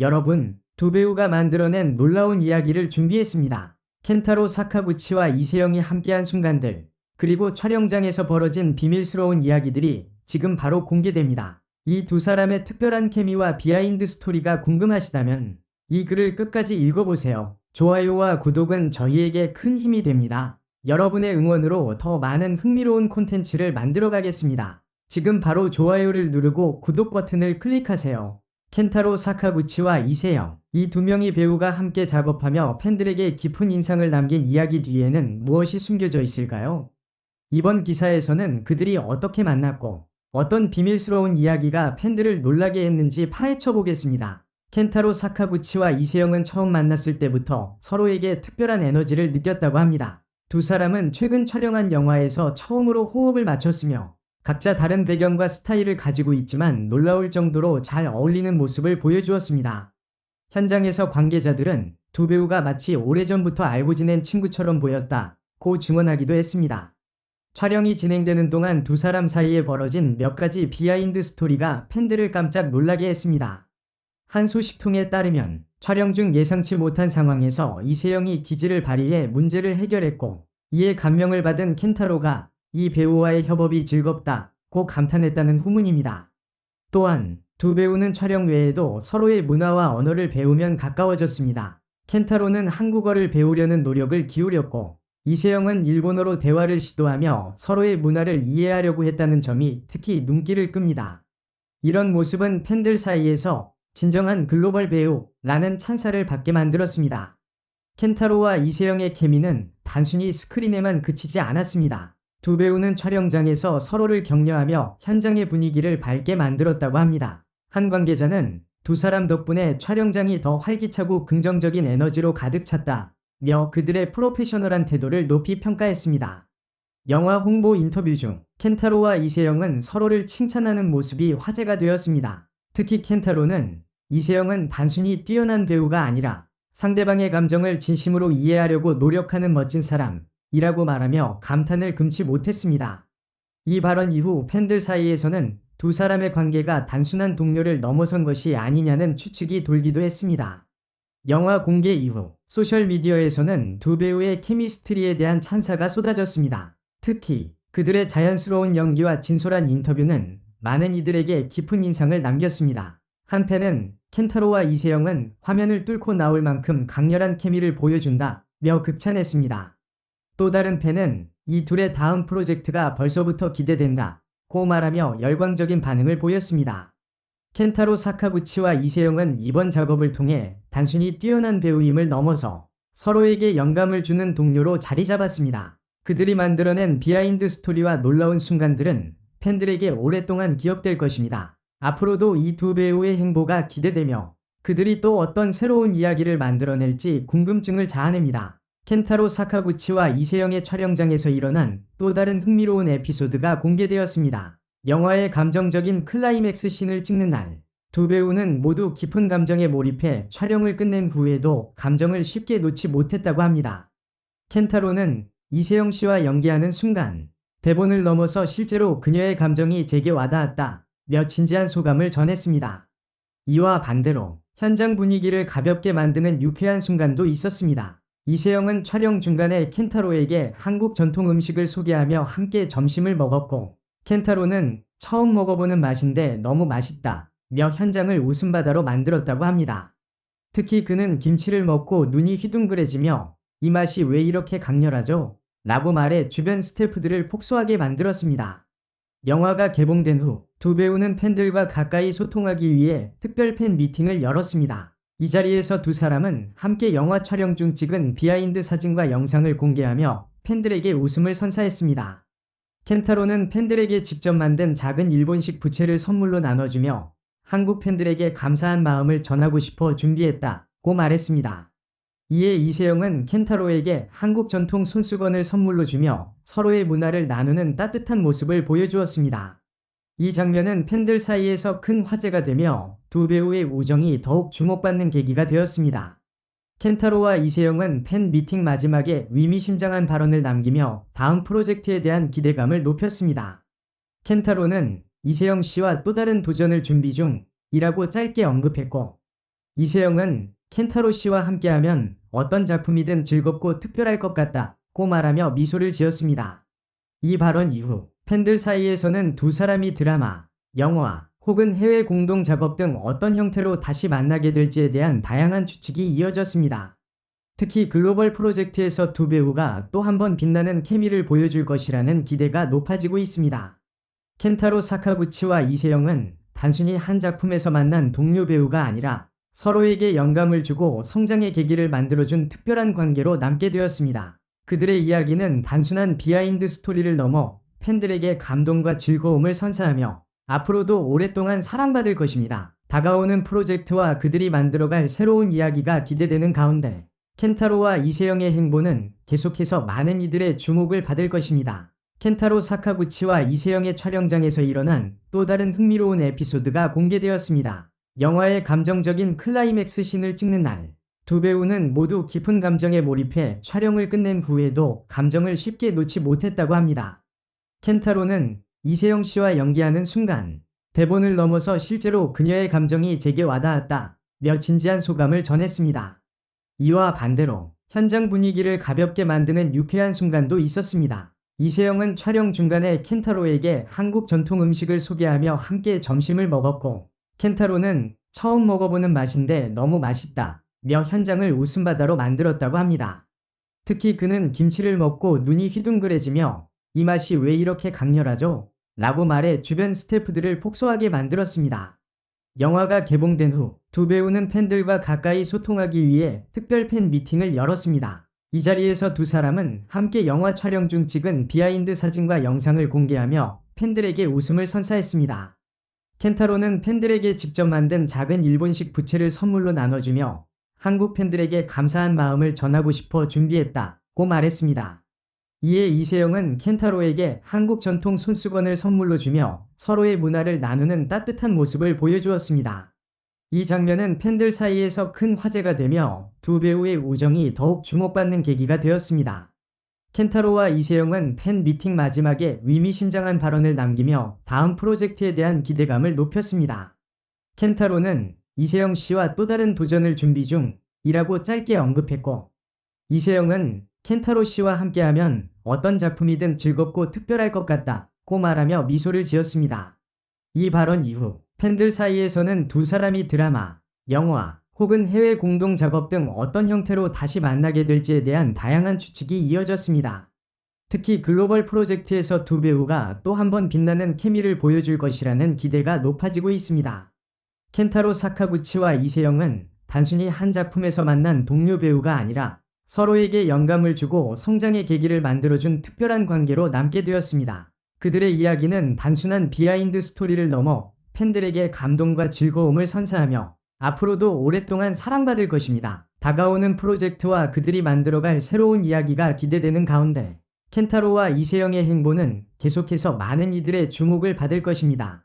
여러분, 두 배우가 만들어낸 놀라운 이야기를 준비했습니다. 켄타로 사카구치와 이세영이 함께한 순간들, 그리고 촬영장에서 벌어진 비밀스러운 이야기들이 지금 바로 공개됩니다. 이 두 사람의 특별한 케미와 비하인드 스토리가 궁금하시다면 이 글을 끝까지 읽어보세요. 좋아요와 구독은 저희에게 큰 힘이 됩니다. 여러분의 응원으로 더 많은 흥미로운 콘텐츠를 만들어 가겠습니다. 지금 바로 좋아요를 누르고 구독 버튼을 클릭하세요. 켄타로 사카구치와 이세영, 이 두 명의 배우가 함께 작업하며 팬들에게 깊은 인상을 남긴 이야기 뒤에는 무엇이 숨겨져 있을까요? 이번 기사에서는 그들이 어떻게 만났고 어떤 비밀스러운 이야기가 팬들을 놀라게 했는지 파헤쳐 보겠습니다. 켄타로 사카구치와 이세영은 처음 만났을 때부터 서로에게 특별한 에너지를 느꼈다고 합니다. 두 사람은 최근 촬영한 영화에서 처음으로 호흡을 맞췄으며 각자 다른 배경과 스타일을 가지고 있지만 놀라울 정도로 잘 어울리는 모습을 보여주었습니다. 현장에서 관계자들은 두 배우가 마치 오래전부터 알고 지낸 친구처럼 보였다 고 증언하기도 했습니다. 촬영이 진행되는 동안 두 사람 사이에 벌어진 몇 가지 비하인드 스토리가 팬들을 깜짝 놀라게 했습니다. 한 소식통에 따르면 촬영 중 예상치 못한 상황에서 이세영이 기지를 발휘해 문제를 해결했고 이에 감명을 받은 켄타로가 이 배우와의 협업이 즐겁다고 감탄했다는 후문입니다. 또한 두 배우는 촬영 외에도 서로의 문화와 언어를 배우면 가까워졌습니다. 켄타로는 한국어를 배우려는 노력을 기울였고 이세영은 일본어로 대화를 시도하며 서로의 문화를 이해하려고 했다는 점이 특히 눈길을 끕니다. 이런 모습은 팬들 사이에서 진정한 글로벌 배우라는 찬사를 받게 만들었습니다. 켄타로와 이세영의 케미는 단순히 스크린에만 그치지 않았습니다. 두 배우는 촬영장에서 서로를 격려하며 현장의 분위기를 밝게 만들었다고 합니다. 한 관계자는 두 사람 덕분에 촬영장이 더 활기차고 긍정적인 에너지로 가득 찼다며 그들의 프로페셔널한 태도를 높이 평가했습니다. 영화 홍보 인터뷰 중 켄타로와 이세영은 서로를 칭찬하는 모습이 화제가 되었습니다. 특히 켄타로는 이세영은 단순히 뛰어난 배우가 아니라 상대방의 감정을 진심으로 이해하려고 노력하는 멋진 사람 이라고 말하며 감탄을 금치 못했습니다. 이 발언 이후 팬들 사이에서는 두 사람의 관계가 단순한 동료를 넘어선 것이 아니냐는 추측이 돌기도 했습니다. 영화 공개 이후 소셜미디어에서는 두 배우의 케미스트리에 대한 찬사가 쏟아졌습니다. 특히 그들의 자연스러운 연기와 진솔한 인터뷰는 많은 이들에게 깊은 인상을 남겼습니다. 한 팬은 켄타로와 이세영은 화면을 뚫고 나올 만큼 강렬한 케미를 보여준다 며 극찬했습니다. 또 다른 팬은 이 둘의 다음 프로젝트가 벌써부터 기대된다 고 말하며 열광적인 반응을 보였습니다. 켄타로 사카구치와 이세영은 이번 작업을 통해 단순히 뛰어난 배우임을 넘어서 서로에게 영감을 주는 동료로 자리 잡았습니다. 그들이 만들어낸 비하인드 스토리와 놀라운 순간들은 팬들에게 오랫동안 기억될 것입니다. 앞으로도 이 두 배우의 행보가 기대되며 그들이 또 어떤 새로운 이야기를 만들어낼지 궁금증을 자아냅니다. 켄타로 사카구치와 이세영의 촬영장에서 일어난 또 다른 흥미로운 에피소드가 공개되었습니다. 영화의 감정적인 클라이맥스 씬을 찍는 날, 두 배우는 모두 깊은 감정에 몰입해 촬영을 끝낸 후에도 감정을 쉽게 놓지 못했다고 합니다. 켄타로는 이세영 씨와 연기하는 순간, 대본을 넘어서 실제로 그녀의 감정이 제게 와닿았다. 며 진지한 소감을 전했습니다. 이와 반대로 현장 분위기를 가볍게 만드는 유쾌한 순간도 있었습니다. 이세영은 촬영 중간에 켄타로에게 한국 전통 음식을 소개하며 함께 점심을 먹었고 켄타로는 처음 먹어보는 맛인데 너무 맛있다 며 현장을 웃음바다로 만들었다고 합니다. 특히 그는 김치를 먹고 눈이 휘둥그레지며 이 맛이 왜 이렇게 강렬하죠? 라고 말해 주변 스태프들을 폭소하게 만들었습니다. 영화가 개봉된 후 두 배우는 팬들과 가까이 소통하기 위해 특별 팬 미팅을 열었습니다. 이 자리에서 두 사람은 함께 영화 촬영 중 찍은 비하인드 사진과 영상을 공개하며 팬들에게 웃음을 선사했습니다. 켄타로는 팬들에게 직접 만든 작은 일본식 부채를 선물로 나눠주며 한국 팬들에게 감사한 마음을 전하고 싶어 준비했다고 말했습니다. 이에 이세영은 켄타로에게 한국 전통 손수건을 선물로 주며 서로의 문화를 나누는 따뜻한 모습을 보여주었습니다. 이 장면은 팬들 사이에서 큰 화제가 되며 두 배우의 우정이 더욱 주목받는 계기가 되었습니다. 켄타로와 이세영은 팬 미팅 마지막에 위미심장한 발언을 남기며 다음 프로젝트에 대한 기대감을 높였습니다. 켄타로는 이세영 씨와 또 다른 도전을 준비 중이라고 짧게 언급했고 이세영은 켄타로 씨와 함께하면 어떤 작품이든 즐겁고 특별할 것 같다고 말하며 미소를 지었습니다. 이 발언 이후 팬들 사이에서는 두 사람이 드라마, 영화 혹은 해외 공동 작업 등 어떤 형태로 다시 만나게 될지에 대한 다양한 추측이 이어졌습니다. 특히 글로벌 프로젝트에서 두 배우가 또 한 번 빛나는 케미를 보여줄 것이라는 기대가 높아지고 있습니다. 켄타로 사카구치와 이세영은 단순히 한 작품에서 만난 동료 배우가 아니라 서로에게 영감을 주고 성장의 계기를 만들어준 특별한 관계로 남게 되었습니다. 그들의 이야기는 단순한 비하인드 스토리를 넘어 팬들에게 감동과 즐거움을 선사하며 앞으로도 오랫동안 사랑받을 것입니다. 다가오는 프로젝트와 그들이 만들어갈 새로운 이야기가 기대되는 가운데 켄타로와 이세영의 행보는 계속해서 많은 이들의 주목을 받을 것입니다. 켄타로 사카구치와 이세영의 촬영장에서 일어난 또 다른 흥미로운 에피소드가 공개되었습니다. 영화의 감정적인 클라이맥스 씬을 찍는 날, 두 배우는 모두 깊은 감정에 몰입해 촬영을 끝낸 후에도 감정을 쉽게 놓지 못했다고 합니다. 켄타로는 이세영 씨와 연기하는 순간, 대본을 넘어서 실제로 그녀의 감정이 제게 와닿았다, 며 진지한 소감을 전했습니다. 이와 반대로 현장 분위기를 가볍게 만드는 유쾌한 순간도 있었습니다. 이세영은 촬영 중간에 켄타로에게 한국 전통 음식을 소개하며 함께 점심을 먹었고, 켄타로는 처음 먹어보는 맛인데 너무 맛있다, 며 현장을 웃음바다로 만들었다고 합니다. 특히 그는 김치를 먹고 눈이 휘둥그레지며 이 맛이 왜 이렇게 강렬하죠? 라고 말해 주변 스태프들을 폭소하게 만들었습니다. 영화가 개봉된 후 두 배우는 팬들과 가까이 소통하기 위해 특별 팬 미팅을 열었습니다. 이 자리에서 두 사람은 함께 영화 촬영 중 찍은 비하인드 사진과 영상을 공개하며 팬들에게 웃음을 선사했습니다. 켄타로는 팬들에게 직접 만든 작은 일본식 부채를 선물로 나눠주며 한국 팬들에게 감사한 마음을 전하고 싶어 준비했다고 말했습니다. 이에 이세영은 켄타로에게 한국 전통 손수건을 선물로 주며 서로의 문화를 나누는 따뜻한 모습을 보여주었습니다. 이 장면은 팬들 사이에서 큰 화제가 되며 두 배우의 우정이 더욱 주목받는 계기가 되었습니다. 켄타로와 이세영은 팬 미팅 마지막에 위미심장한 발언을 남기며 다음 프로젝트에 대한 기대감을 높였습니다. 켄타로는 이세영 씨와 또 다른 도전을 준비 중이라고 짧게 언급했고, 이세영은 켄타로 씨와 함께하면 어떤 작품이든 즐겁고 특별할 것 같다고 말하며 미소를 지었습니다. 이 발언 이후 팬들 사이에서는 두 사람이 드라마, 영화 혹은 해외 공동 작업 등 어떤 형태로 다시 만나게 될지에 대한 다양한 추측이 이어졌습니다. 특히 글로벌 프로젝트에서 두 배우가 또 한 번 빛나는 케미를 보여줄 것이라는 기대가 높아지고 있습니다. 켄타로 사카구치와 이세영은 단순히 한 작품에서 만난 동료 배우가 아니라 서로에게 영감을 주고 성장의 계기를 만들어준 특별한 관계로 남게 되었습니다. 그들의 이야기는 단순한 비하인드 스토리를 넘어 팬들에게 감동과 즐거움을 선사하며 앞으로도 오랫동안 사랑받을 것입니다. 다가오는 프로젝트와 그들이 만들어갈 새로운 이야기가 기대되는 가운데 켄타로와 이세영의 행보는 계속해서 많은 이들의 주목을 받을 것입니다.